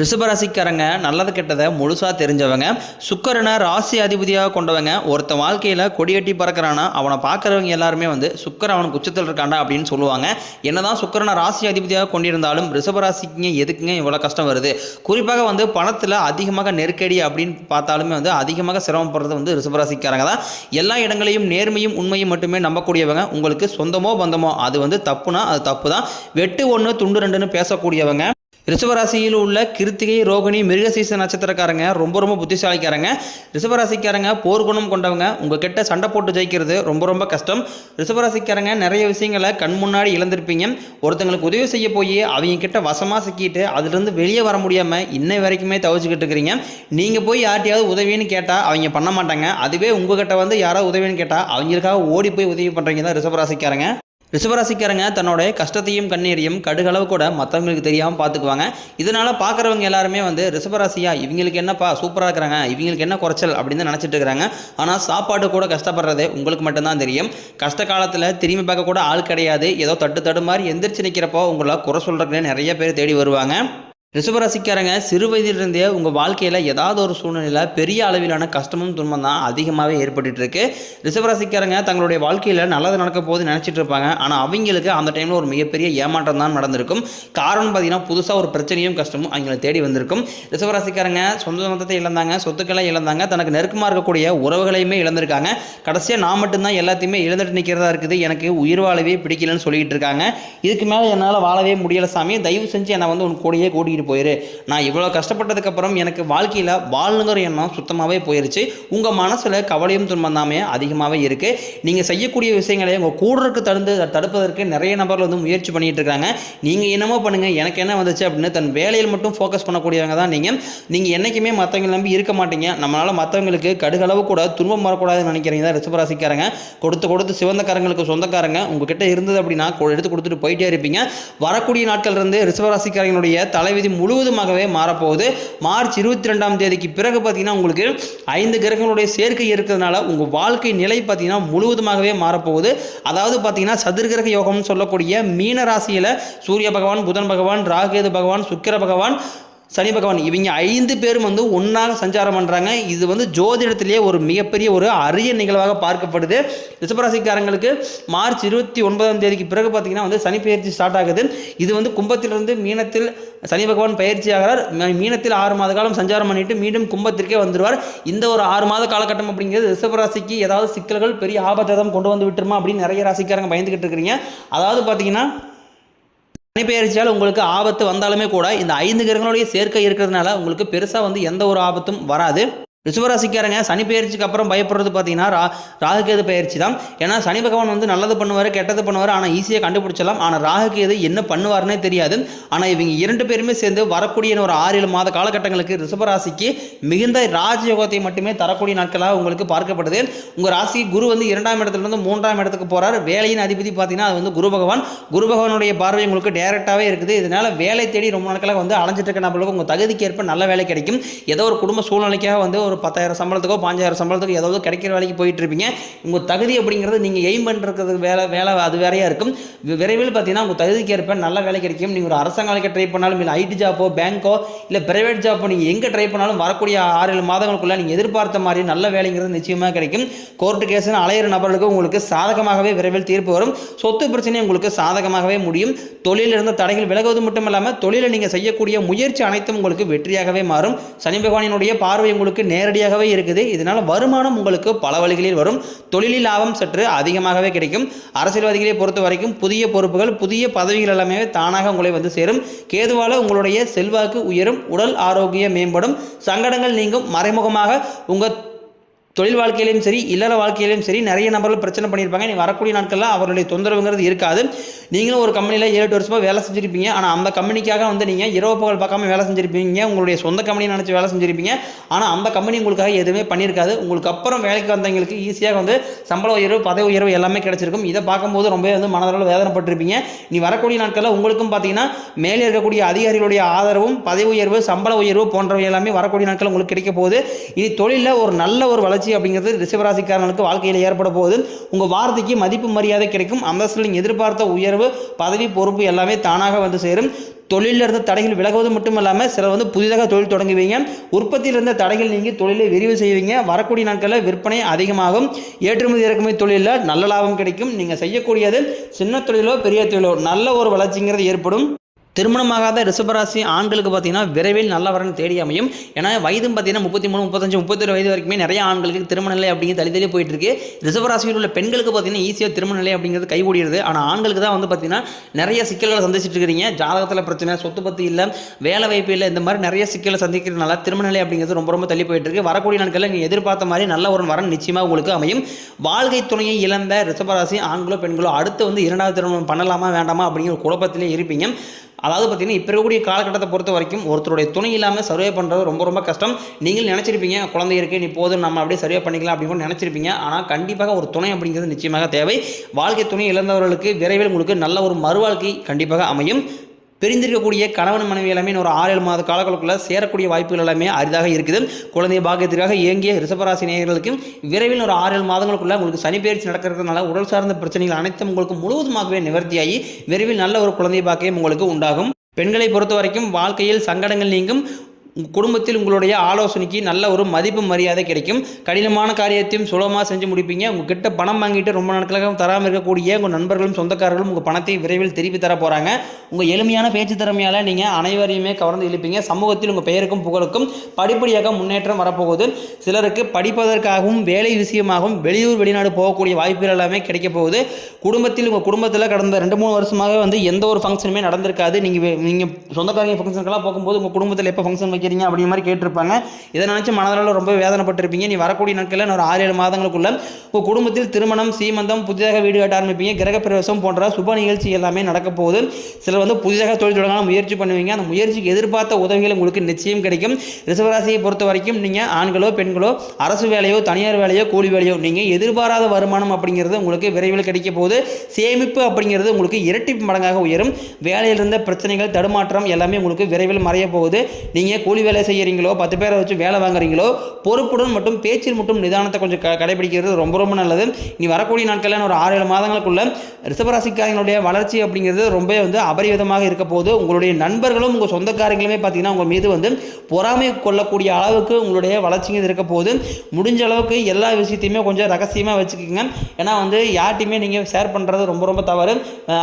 ரிஷபராசிக்காரங்க நல்லது கெட்டதை முழுசாக தெரிஞ்சவங்க சுக்கரனை ராசி அதிபதியாக கொண்டவங்க ஒருத்த வாழ்க்கையில் கொடியட்டி பறக்கிறானா அவனை பார்க்குறவங்க எல்லாருமே வந்து சுக்கர அவனுக்கு உச்சத்தில் இருக்காண்டா அப்படின்னு சொல்லுவாங்க. என்னதான் சுக்கரனை ராசி அதிபதியாக கொண்டிருந்தாலும் ரிஷபராசிக்குங்க எதுக்குங்க இவ்வளோ கஷ்டம் வருது? குறிப்பாக வந்து பணத்தில் அதிகமாக நெருக்கடி அப்படின்னு பார்த்தாலுமே வந்து அதிகமாக சிரமப்படுறது வந்து ரிஷபராசிக்காரங்க தான். எல்லா இடங்களையும் நேர்மையும் உண்மையும் மட்டுமே நம்பக்கூடியவங்க. உங்களுக்கு சொந்தமோ பந்தமோ அது வந்து தப்புனா அது தப்பு தான் வெட்டு ஒன்று துண்டு ரெண்டுன்னு பேசக்கூடியவங்க. ரிஷபராசியில் உள்ள கிருத்திகை ரோகிணி மிருகசீச நட்சத்திரக்காரங்க ரொம்ப ரொம்ப புத்திசாலிக்காரங்க. ரிஷபராசிக்காரங்க போர்க்குணம் கொண்டவங்க. உங்கள் கிட்ட சண்டை போட்டு ஜெயிக்கிறது ரொம்ப ரொம்ப கஷ்டம். ரிஷபராசிக்காரங்க நிறைய விஷயங்களை கண் முன்னாடி இழந்திருப்பீங்க. ஒருத்தங்களுக்கு உதவி செய்ய போய் அவங்க கிட்ட வசமாக சிக்கிட்டு அதுலேருந்து வெளியே வர முடியாமல் இன்னை வரைக்குமே தவிச்சுக்கிட்டு இருக்கிறீங்க நீங்கள் போய் யார்ட்டையாவது உதவின்னு கேட்டால் அவங்க பண்ண மாட்டாங்க. அதுவே உங்ககிட்ட வந்து யாராவது உதவின்னு கேட்டால் அவங்களுக்காக ஓடி போய் உதவி பண்ணுறீங்க தான் ரிஷபராசிக்காரங்க. ரிஷபராசிக்காரங்க தன்னோட கஷ்டத்தையும் கண்ணீரையும் கடுகளவு கூட மற்றவங்களுக்கு தெரியாமல் பார்த்துக்குவாங்க இதனால் பார்க்குறவங்க எல்லாருமே வந்து ரிஷபராசியா இவங்களுக்கு என்னப்பா சூப்பராக இருக்கிறாங்க இவங்களுக்கு என்ன குறைச்சல் அப்படின்னு நினச்சிட்டு இருக்கிறாங்க. ஆனால் சாப்பாடு கூட கஷ்டப்படுறது உங்களுக்கு மட்டும்தான் தெரியும். கஷ்ட காலத்தில் திரும்பி பார்க்க கூட ஆள் கிடையாது. ஏதோ தட்டு தடு மாதிரி எந்திரிச்சு நிற்கிறப்போ உங்களை குறை சொல்கிறதுக்குன்னு நிறைய பேர் தேடி வருவாங்க. ரிஷபராசிக்காரங்க சிறு வயதிலிருந்தே உங்கள் வாழ்க்கையில் ஏதாவது ஒரு சூழ்நிலையில் பெரிய அளவிலான கஷ்டமும் துன்பம் தான் அதிகமாகவே ஏற்பட்டுட்டு இருக்கு ரிஷபராசிக்காரங்க தங்களுடைய வாழ்க்கையில் நல்லது நடக்க போது நினச்சிட்டு இருப்பாங்க. ஆனால் அவங்களுக்கு அந்த டைமில் ஒரு மிகப்பெரிய ஏமாற்றம் தான் நடந்திருக்கும். காரணம் பார்த்தீங்கன்னா புதுசாக ஒரு பிரச்சனையும் கஷ்டமும் அவங்களை தேடி வந்திருக்கும். ரிஷபராசிக்காரங்க சொந்த சொந்தத்தை இழந்தாங்க சொத்துக்களை இழந்தாங்க தனக்கு நெருக்கமாக இருக்கக்கூடிய உறவுகளையுமே இழந்திருக்காங்க. கடைசியாக நான் மட்டும்தான் எல்லாத்தையுமே இழந்துட்டு நிற்கிறதா இருக்குது. எனக்கு உயிர் வாழவே பிடிக்கலன்னு சொல்லிட்டு இருக்காங்க. இதுக்கு மேலே என்னால் வாழவே முடியலை சாமி. தயவு செஞ்சு என்னை வந்து உன் கூடையே கூட்டிகிட்டு போயிரு. நான் இவ்வளோ கஷ்டப்பட்டதுக்கப்புறம் எனக்கு வாழ்க்கையில் வாழணுங்கிற எண்ணம் சுத்தமாகவே போயிருச்சு. உங்கள் மனசில் கவலையும் துன்பந்தாமே அதிகமாகவே இருக்குது நீங்கள் செய்யக்கூடிய விஷயங்களை உங்கள் கூடருக்கு தடுந்து தடுப்பதற்கு நிறைய நபர்கள் வந்து முயற்சி பண்ணிட்டு இருக்காங்க. நீங்கள் என்னமோ பண்ணுங்கள் எனக்கு என்ன வந்துச்சு அப்படின்னு தன் வேலையில் மட்டும் ஃபோக்கஸ் பண்ணக்கூடியவங்க தான் நீங்கள் நீங்கள் என்றைக்குமே மற்றவங்களை நம்பி இருக்க மாட்டீங்க. நம்மளால் மற்றவங்களுக்கு கடுகளவு கூட துன்பம் வரக்கூடாதுன்னு நினைக்கிறீங்க. தான் ரிஷபராசிக்காரங்க. கொடுத்து கொடுத்து சிவந்தக்காரங்களுக்கு சொந்தக்காரங்க. உங்ககிட்ட இருந்தது அப்படின்னா எடுத்து கொடுத்துட்டு போயிட்டே இருப்பீங்க. வரக்கூடிய நாட்கள் இருந்து ரிஷபராசிக்காரங்களுடைய தலைவிதி முழுவதுமாகவே மாறப்போகுது. மார்ச் இருபத்தி ரெண்டாம் தேதிக்கு பிறகு பார்த்தீங்கன்னா உங்களுக்கு ஐந்து கிரகங்களுடைய சேர்க்கை இருக்கிறதுனால உங்கள் வாழ்க்கை நிலை பார்த்தீங்கன்னா முழுவதுமாகவே மாறப்போகுது. அதாவது பார்த்தீங்கன்னா சதுர்கிரக யோகம்னு சொல்லக்கூடிய மீன ராசியில் சூரிய பகவான் புதன் பகவான் ராகேது பகவான் சுக்கிர பகவான் சனி பகவான் இவங்க ஐந்து பேரும் வந்து ஒன்றாக சஞ்சாரம் பண்ணுறாங்க இது வந்து ஜோதிடத்திலேயே ஒரு மிகப்பெரிய ஒரு அரிய நிகழ்வாக பார்க்கப்படுது. ரிஷபராசிக்காரங்களுக்கு மார்ச் இருபத்தி ஒன்பதாம் தேதிக்கு பிறகு பார்த்தீங்கன்னா வந்து சனி பயிற்சி ஸ்டார்ட் ஆகுது. இது வந்து கும்பத்திலிருந்து மீனத்தில் சனி பகவான் பயிற்சி ஆகிறார். மீனத்தில் ஆறு மாத காலம் சஞ்சாரம் பண்ணிட்டு மீண்டும் கும்பத்திற்கே வந்துடுவார் இந்த ஒரு ஆறு மாத காலகட்டம் அப்படிங்கிறது ரிஷபராசிக்கு ஏதாவது சிக்கல்கள் பெரிய ஆபத்தை தான் கொண்டு வந்து விட்டுருமா அப்படின்னு நிறைய ராசிக்காரங்க பயந்துகிட்டு இருக்கிறீங்க. அதாவது பார்த்தீங்கன்னா சனிப்பெயர்ச்சியால் உங்களுக்கு ஆபத்து வந்தாலுமே கூட இந்த ஐந்து கிரகங்களுடைய சேர்க்கை இருக்கிறதுனால உங்களுக்கு பெருசாக வந்து எந்த ஒரு ஆபத்தும் வராது. ரிஷபராசிக்காரங்க சனி பெயர்ச்சிக்கு அப்புறம் பயப்படுறது பார்த்தீங்கன்னா ரா ராகுகேது பயிற்சி தான். ஏன்னா சனி பகவான் வந்து நல்லது பண்ணுவார் கெட்டது பண்ணுவார் ஆனால் ஈஸியாக கண்டுபிடிச்சலாம் ஆனால் ராகுகேது என்ன பண்ணுவார்னே தெரியாது. ஆனால் இவங்க இரண்டு பேருமே சேர்ந்து வரக்கூடிய ஒரு ஆறு ஏழு மாத காலகட்டங்களுக்கு ரிஷபராசிக்கு மிகுந்த ராஜயோகத்தை மட்டுமே தரக்கூடிய நாட்களாக உங்களுக்கு பார்க்கப்படுது. உங்கள் ராசி குரு வந்து இரண்டாம் இடத்துலேருந்து மூன்றாம் இடத்துக்கு போகிறார் வேலையின் அதிபதி பார்த்தீங்கன்னா அது வந்து குரு பகவான். குரு பகவானுடைய பார்வை உங்களுக்கு டேரெக்டாகவே இருக்குது. இதனால் வேலை தேடி ரொம்ப நாட்களாக வந்து அலைஞ்சிட்டு இருக்க நம்மளுக்கு உங்கள் தகுதிக்கு ஏற்ப நல்ல வேலை கிடைக்கும். ஏதோ ஒரு குடும்ப சூழ்நிலைக்காக வந்து ஒரு பத்தாயிரம் சம்பளத்துக்கோ பாஞ்சாயிரம் சம்பளத்துக்கோ ஏதாவது கிடைக்கிற வேலைக்கு போயிட்டு இருப்பீங்க உங்கள் தகுதி அப்படிங்கிறது நீங்கள் எய்ம் பண்ணுறது வேலை வேலை அது வேறையாக இருக்கும். விரைவில் பார்த்தீங்கன்னா உங்கள் தகுதிக்கு ஏற்ப நல்ல வேலை கிடைக்கும். நீங்கள் ஒரு அரசாங்க வேலைக்கு ட்ரை பண்ணாலும் இல்லை ஐடி ஜாப்போ பேங்க்கோ இல்லை பிரைவேட் ஜாப்போ நீங்கள் எங்கே ட்ரை பண்ணாலும் வரக்கூடிய ஆறு ஏழு மாதங்களுக்குள்ள நீங்கள் எதிர்பார்த்த மாதிரி நல்ல வேலைங்கிறது நிச்சயமாக கிடைக்கும். கோர்ட்டு கேஸ்னு அலையிற நபர்களுக்கு உங்களுக்கு சாதகமாகவே விரைவில் தீர்ப்பு வரும். சொத்து பிரச்சனை உங்களுக்கு சாதகமாகவே முடியும். தொழிலில் இருந்த தடைகள் விலகுவது மட்டும் இல்லாமல் தொழிலில் நீங்கள் செய்யக்கூடிய முயற்சி அனைத்தும் உங்களுக்கு வெற்றியாகவே மாறும். சனி பகவானினுடைய பார்வை உங்களுக்கு நேரடியாகவே இருக்குது. இதனால் வருமானம் உங்களுக்கு பல வழிகளில் வரும். தொழிலில் லாபம் சற்று அதிகமாகவே கிடைக்கும். அரசியல்வாதிகளை பொறுத்த வரைக்கும் புதிய பொறுப்புகள் புதிய பதவிகள் எல்லாமே தானாக உங்களை வந்து சேரும். கேதுவால உங்களுடைய செல்வாக்கு உயரும். உடல் ஆரோக்கியம் மேம்படும். சங்கடங்கள் நீங்கும். மறைமுகமாக உங்கள் தொழில் வாழ்க்கையிலையும் சரி இல்லற வாழ்க்கையிலையும் சரி நிறைய நபர்கள் பிரச்சனை பண்ணியிருப்பாங்க. நீ வரக்கூடிய நாட்களில் அவருடைய தொந்தரவுங்கிறது இருக்காது. நீங்களும் ஒரு கம்பெனியில் ஏழு எட்டு வருஷமாக வேலை செஞ்சுருப்பீங்க. ஆனால் அந்த கம்பெனிக்காக வந்து நீங்கள் இரவு பகல் பார்க்காம வேலை செஞ்சுருப்பீங்க. உங்களுடைய சொந்த கம்பெனி நினச்சி வேலை செஞ்சுருப்பீங்க. ஆனால் அந்த கம்பெனி உங்களுக்காக எதுவுமே பண்ணியிருக்காது. உங்களுக்கு அப்புறம் வேலைக்கு வந்தவங்களுக்கு ஈஸியாக வந்து சம்பள உயர்வு பதவி உயர்வு எல்லாமே கிடச்சிருக்கும். இதை பார்க்கும்போது ரொம்பவே வந்து மனதளவில் வேதனைப்பட்டிருப்பீங்க. நீ வரக்கூடிய நாட்களில் உங்களுக்கும் பார்த்தீங்கன்னா மேலே இருக்கக்கூடிய அதிகாரிகளுடைய ஆதரவும் பதவி உயர்வு சம்பள உயர்வு போன்றவை எல்லாமே வரக்கூடிய நாட்கள் உங்களுக்கு கிடைக்க போகுது. இனி தொழிலில் ஒரு நல்ல ஒரு வளர்ச்சி அப்படிங்கிறது ரிஷபராசிக்காரர்களுக்கு வாழ்க்கையில் ஏற்பட போகுது. உங்கள் வார்த்தைக்கு மதிப்பு மரியாதை கிடைக்கும். அந்தஸ்தில் நீங்கள் எதிர்பார்த்த உயர்வு பதவி பொறுப்பு எல்லாமே தானாக வந்து சேரும். தொழிலில் இருந்த தடைகள் விலகுவது மட்டும் இல்லாமல் சிலர் வந்து புதிதாக தொழில் தொடங்குவீங்க. உற்பத்தியில் இருந்த தடைகள் நீங்கி தொழிலை விரிவு செய்வீங்க. வரக்கூடிய நாட்களில் விற்பனை அதிகமாகும். ஏற்றுமதி இறக்குமதி தொழிலில் நல்ல லாபம் கிடைக்கும். நீங்கள் செய்யக்கூடியது சின்ன தொழிலோ பெரிய தொழிலோ நல்ல ஒரு வளர்ச்சிங்கிறது ஏற்படும். திருமணமாகாத ரிஷபராசி ஆண்களுக்கு பார்த்தீங்கன்னா விரைவில் நல்ல வரன் தேடி அமையும். ஏன்னா வயதும் பார்த்தீங்கன்னா முப்பத்தி மூணு முப்பத்தஞ்சு முப்பத்தொரு வயது வரைக்குமே நிறைய ஆண்களுக்கு திருமண நிலை அப்படிங்கிறது தள்ளி தள்ளி போயிட்டு இருக்கு ரிஷபராசியில் உள்ள பெண்களுக்கு பார்த்தீங்கன்னா ஈஸியாக திருமண நிலை அப்படிங்கிறது கைகூடிடுது. ஆனால் ஆண்களுக்கு தான் வந்து பார்த்தீங்கன்னா நிறைய சிக்கல்களை சந்திச்சிட்டு இருக்கிறீங்க. ஜாதகத்தில் பிரச்சனை சொத்து பத்தி இல்லை வேலை வாய்ப்பு இல்லை இந்த மாதிரி நிறைய சிக்கலை சந்திக்கிறதுனால திருமண நிலை அப்படிங்கிறது ரொம்ப ரொம்ப தள்ளி போயிட்டு இருக்கு வரக்கூடிய நாட்களில் நீங்கள் எதிர்பார்த்த மாதிரி நல்ல ஒரு வரன் நிச்சயமாக உங்களுக்கு அமையும். வாழ்க்கை துணையை இழந்த ரிஷபராசி ஆண்களோ பெண்களோ அடுத்து வந்து இரண்டாவது திருமணம் பண்ணலாமா வேண்டாமா அப்படிங்கிற குழப்பத்திலே இருப்பீங்க. அதாவது பார்த்தீங்கன்னா இப்போ இருக்கக்கூடிய காலகட்டத்தை பொறுத்த வரைக்கும் ஒருத்தருடைய துணை இல்லாமல் சர்வே பண்ணுறது ரொம்ப ரொம்ப கஷ்டம். நீங்கள் நினச்சிருப்பீங்க குழந்தை இருக்கு நீ போதும் நம்ம அப்படியே சர்வே பண்ணிக்கலாம் அப்படின்னு நினச்சிருப்பீங்க. ஆனால் கண்டிப்பாக ஒரு துணை அப்படிங்கிறது நிச்சயமாக தேவை. வாழ்க்கை துணை இழந்தவர்களுக்கு விரைவில் உங்களுக்கு நல்ல ஒரு மறுவாழ்க்கை கண்டிப்பாக அமையும். பிரிந்திருக்கக்கூடிய கணவன் மனைவி எல்லாமே ஒரு ஆறு ஏழு மாத காலங்களுக்குள்ள சேரக்கூடிய வாய்ப்புகள் எல்லாமே அரிதாக இருக்குது. குழந்தை பாக்கியத்திற்காக இயங்கிய ரிஷபராசி நேயர்களுக்கு விரைவில் ஒரு ஆறு ஏழு மாதங்களுக்குள்ள உங்களுக்கு சனி பயிற்சி நடக்கிறதுனால உடல் சார்ந்த பிரச்சனைகள் அனைத்தும் உங்களுக்கு முழுவதுமாகவே நிவர்த்தியாகி விரைவில் நல்ல ஒரு குழந்தை பாக்கியம் உங்களுக்கு உண்டாகும். பெண்களை பொறுத்த வரைக்கும் வாழ்க்கையில் சங்கடங்கள் நீங்கும். குடும்பத்தில் உங்களுடைய ஆலோசனைக்கு நல்ல ஒரு மதிப்பு மரியாதை கிடைக்கும். கடினமான காரியத்தையும் சுலபமாக செஞ்சு முடிப்பீங்க. உங்ககிட்ட பணம் வாங்கிட்டு ரொம்ப நாட்களாக தராமல் இருக்கக்கூடிய உங்கள் நண்பர்களும் சொந்தக்காரர்களும் உங்கள் பணத்தை விரைவில் திருப்பி தர போகிறாங்க உங்கள் எளிமையான பேச்சு திறமையால் நீங்கள் அனைவரையுமே கவர்ந்து இழுப்பீங்க. சமூகத்தில் உங்கள் பெயருக்கும் புகழுக்கும் படிப்படியாக முன்னேற்றம் வரப்போகுது. சிலருக்கு படிப்பதற்காகவும் வேலை விஷயமாகவும் வெளியூர் வெளிநாடு போகக்கூடிய வாய்ப்புகள் எல்லாமே கிடைக்க போகுது. குடும்பத்தில் உங்கள் குடும்பத்தில் கடந்த ரெண்டு மூணு வருஷமாக வந்து எந்த ஒரு ஃபங்க்ஷனுமே நடந்திருக்காது. நீங்கள் நீங்கள் சொந்தக்காரங்க ஃபங்க்ஷனுக்கெல்லாம் போகும்போது உங்கள் குடும்பத்தில் எப்போ ஃபங்க்ஷன் வைக்கிறீங்க அப்படிங்கிற மாதிரி கேட்டிருப்பாங்க. இதை நினச்சி மனதளவில் ரொம்ப வேதனைப்பட்டிருப்பீங்க. நீ வரக்கூடிய நாட்களில் ஒரு ஆறு ஏழு மாதங்களுக்குள்ள உங்கள் குடும்பத்தில் திருமணம் சீமந்தம் புதிதாக வீடு கட்ட ஆரம்பிப்பீங்க. கிரகப்பிரவேசம் போன்ற சுப நிகழ்ச்சி எல்லாமே நடக்க போகுது. சிலர் வந்து புதிதாக தொழில் தொடங்க முயற்சி பண்ணுவீங்க. அந்த முயற்சிக்கு எதிர்பார்த்த உதவிகள் உங்களுக்கு நிச்சயம் கிடைக்கும். ரிசவராசியை பொறுத்த வரைக்கும் நீங்கள் ஆண்களோ பெண்களோ அரசு வேலையோ தனியார் வேலையோ கூலி வேலையோ நீங்கள் எதிர்பாராத வருமானம் அப்படிங்கிறது உங்களுக்கு விரைவில் கிடைக்க போகுது. சேமிப்பு அப்படிங்கிறது உங்களுக்கு இரட்டி மடங்காக உயரும். வேலையில் இருந்த பிரச்சனைகள் தடுமாற்றம் எல்லாமே உங்களுக்கு விரைவில் மறைய போகுது. நீங்கள் கூலி வேலை செய்கிறீங்களோ பத்து பேரை வச்சு வேலை வாங்குறீங்களோ பொறுப்புடன் மட்டும் பேச்சில் மட்டும் நிதானத்தை கொஞ்சம் க கடைபிடிக்கிறது ரொம்ப ரொம்ப நல்லது. இனி வரக்கூடிய நாட்களில் ஒரு ஆறு ஏழு மாதங்களுக்குள்ள ரிசபராசிக்காரங்களுடைய வளர்ச்சி அப்படிங்கிறது ரொம்ப வந்து அபரிவிதமாக இருக்க போது உங்களுடைய நண்பர்களும் உங்கள் சொந்தக்காரங்களுமே பார்த்தீங்கன்னா உங்கள் மீது வந்து பொறாமை கொள்ளக்கூடிய அளவுக்கு உங்களுடைய வளர்ச்சிங்கிறது இருக்க போது முடிஞ்ச அளவுக்கு எல்லா விஷயத்தையுமே கொஞ்சம் ரகசியமாக வச்சுக்கோங்க. ஏன்னா வந்து யார்ட்டையுமே நீங்கள் ஷேர் பண்ணுறது ரொம்ப ரொம்ப தவறு.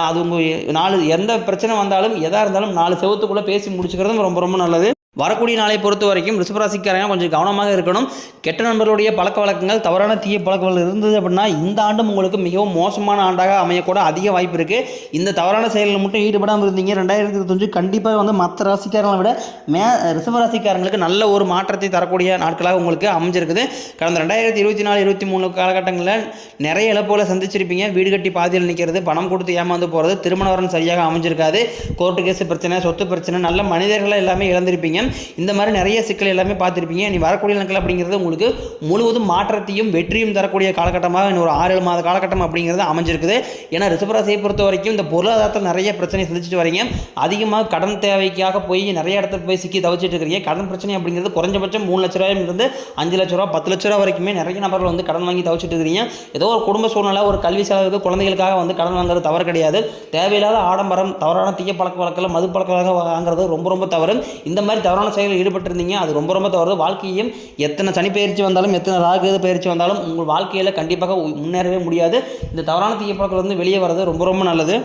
அது உங்கள் நாலு எந்த பிரச்சனை வந்தாலும் எதாக இருந்தாலும் நாலு செவத்துக்குள்ளே பேசி முடிச்சுக்கிறதும் ரொம்ப ரொம்ப நல்லது. வரக்கூடிய நாளை பொறுத்த வரைக்கும் ரிஷபராசிக்காரங்க கொஞ்சம் கவனமாக இருக்கணும். கெட்ட நண்பர்களுடைய பழக்க வழக்கங்கள் தவறான தீய பழக்கங்கள் இருந்தது அப்படின்னா இந்த ஆண்டும் உங்களுக்கு மிகவும் மோசமான ஆண்டாக அமையக்கூட அதிக வாய்ப்பு இருக்குது இந்த தவறான செயலில் மட்டும் ஈடுபடாமல் இருந்தீங்க. ரெண்டாயிரத்தி இருபத்தஞ்சு கண்டிப்பாக வந்து மற்ற ராசிக்காரங்களை விட மே ரிஷபராசிக்காரங்களுக்கு நல்ல ஒரு மாற்றத்தை தரக்கூடிய நாட்களாக உங்களுக்கு அமைஞ்சிருக்குது. கடந்த ரெண்டாயிரத்தி இருபத்தி நாலு இருபத்தி மூணு காலகட்டங்களில் நிறைய இழப்புகளை சந்திச்சிருப்பீங்க. வீடு கட்டி பாதியில் நிற்கிறது பணம் கொடுத்து ஏமாந்து போகிறது திருமண வரன் சரியாக அமைஞ்சிருக்காது. கோர்ட்டு கேஸ் பிரச்சனை சொத்து பிரச்சனை நல்ல மனிதர்களை எல்லாமே இழந்திருப்பீங்க. இந்த மாதிரி நிறைய சிக்கல் எல்லாமே பார்த்துருப்பீங்க. நீ வரக்கூடிய நாட்கள் அப்படிங்கிறது உங்களுக்கு முழுவதும் மாற்றத்தையும் வெற்றியும் தரக்கூடிய காலகட்டமாக இன்னும் ஒரு ஆறு ஏழு மாத காலகட்டம் அப்படிங்கிறது அமைஞ்சிருக்குது. ஏன்னா ரிசபராசியை பொறுத்த வரைக்கும் இந்த பொருளாதாரத்தில் நிறைய பிரச்சனை சந்திச்சுட்டு வரீங்க. அதிகமாக கடன் தேவைக்காக போய் நிறைய இடத்துல போய் சிக்கி தவிச்சிட்டு இருக்கிறீங்க கடன் பிரச்சனை அப்படிங்கிறது குறைஞ்சபட்சம் மூணு லட்ச ரூபாயிலிருந்து அஞ்சு லட்ச ரூபா பத்து லட்ச ரூபா வரைக்குமே நிறைய நபர்கள் வந்து கடன் வாங்கி தவிச்சிட்டு இருக்கிறீங்க ஏதோ ஒரு குடும்ப சூழ்நிலை ஒரு கல்வி செலவுக்கு குழந்தைகளுக்காக வந்து கடன் வாங்குறது தவறு கிடையாது. தேவையில்லாத ஆடம்பரம் தவறான தீய பழக்க வழக்கில் மது பழக்க வழக்கம் வாங்குறது ரொம்ப ரொம்ப தவறு. இந்த மாதிரி தவறான செயலில் ஈடுபட்டிருந்தீங்க அது ரொம்ப ரொம்ப தவறு. வாழ்க்கையும் எத்தனை சனி பயிற்சி வந்தாலும் எத்தனை ராகு பயிற்சி வந்தாலும் உங்கள் வாழ்க்கையில் கண்டிப்பாக முன்னேறவே முடியாது. இந்த தவறான தீயப்பழக்கிலிருந்து வெளியே வர்றது ரொம்ப ரொம்ப நல்லது.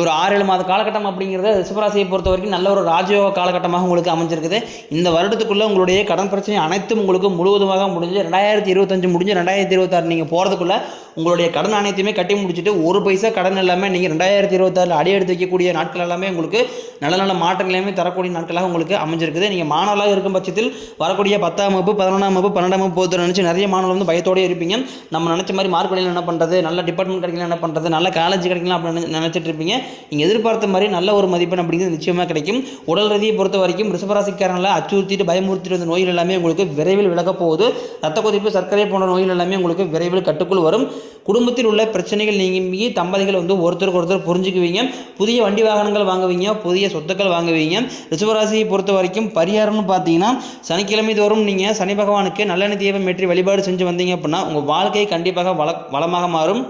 ஒரு ஆறு ஏழு மாத காலகட்டம் அப்படிங்கிறது ரிஷபராசியை பொறுத்த வரைக்கும் நல்ல ஒரு ராஜயோக காலகட்டமாக உங்களுக்கு அமைஞ்சிருக்குது. இந்த வருடத்துக்குள்ளே உங்களுடைய கடன் பிரச்சனை அனைத்தும் உங்களுக்கு முழுவதுமாக முடிஞ்சு ரெண்டாயிரத்தி இருபத்தஞ்சு முடிஞ்சு ரெண்டாயிரத்தி இருபத்தாறு நீங்கள் போகிறதுக்குள்ளே உங்களுடைய கடன் அனைத்தையுமே கட்டி முடிச்சுட்டு ஒரு பைசா கடன் இல்லாமல் நீங்கள் ரெண்டாயிரத்தி இருபத்தாறில் அடி எடுத்து வைக்கக்கூடிய நாட்கள் எல்லாமே உங்களுக்கு நல்ல நல்ல மாற்றங்களையுமே தரக்கூடிய நாட்களாக உங்களுக்கு அமைஞ்சிருக்குது. நீங்கள் மாணவர்களாக இருக்கும் பட்சத்தில் வரக்கூடிய பத்தாம் வகுப்பு பதினொன்றாம் வகுப்பு பன்னெண்டாம் வகுப்பு போகிறது நினச்சி நிறைய மாணவர்கள் வந்து பயத்தோடய இருப்பீங்க. நம்ம நினச்ச மாதிரி மார்க் என்ன பண்ணுறது நல்ல டிபார்ட்மெண்ட் கிடைக்கலாம் என்ன பண்ணுறது நல்ல காலேஜ் கிடைக்கலாம் அப்படின்னு நினச்சிட்டு இருப்பீங்க. நீங்கள் எதிர்பார்த்த மாதிரி நல்ல ஒரு மதிப்பெண் அப்படிங்கிறது நிச்சயமாக கிடைக்கும். உடல் ரீதியை பொறுத்த வரைக்கும் ரிஷபராசிக்காரங்களை அச்சுறுத்திட்டு பயமுறுத்திட்டு வந்த நோய்கள் எல்லாமே உங்களுக்கு விரைவில் விலகப் போகுது. ரத்த கொதிப்பு சர்க்கரை போன்ற நோய்கள் எல்லாமே உங்களுக்கு விரைவில் கட்டுக்குள் வரும். குடும்பத்தில் உள்ள பிரச்சனைகள் நீங்கி தம்பதிகள் வந்து ஒருத்தருக்கு ஒருத்தர் புரிஞ்சுக்குவீங்க. புதிய வண்டி வாகனங்கள் வாங்குவீங்க. புதிய சொத்துக்கள் வாங்குவீங்க. ரிஷபராசியை பொறுத்த வரைக்கும் பரிகாரம்னு பார்த்தீங்கன்னா சனிக்கிழமை தோறும் நீங்கள் சனி பகவானுக்கு நல்லெண்ணெய் தீபம் ஏற்றி வழிபாடு செஞ்சு வந்தீங்க அப்படின்னா உங்கள் வாழ்க்கை கண்டிப்பாக வள வளமாக மாறும்.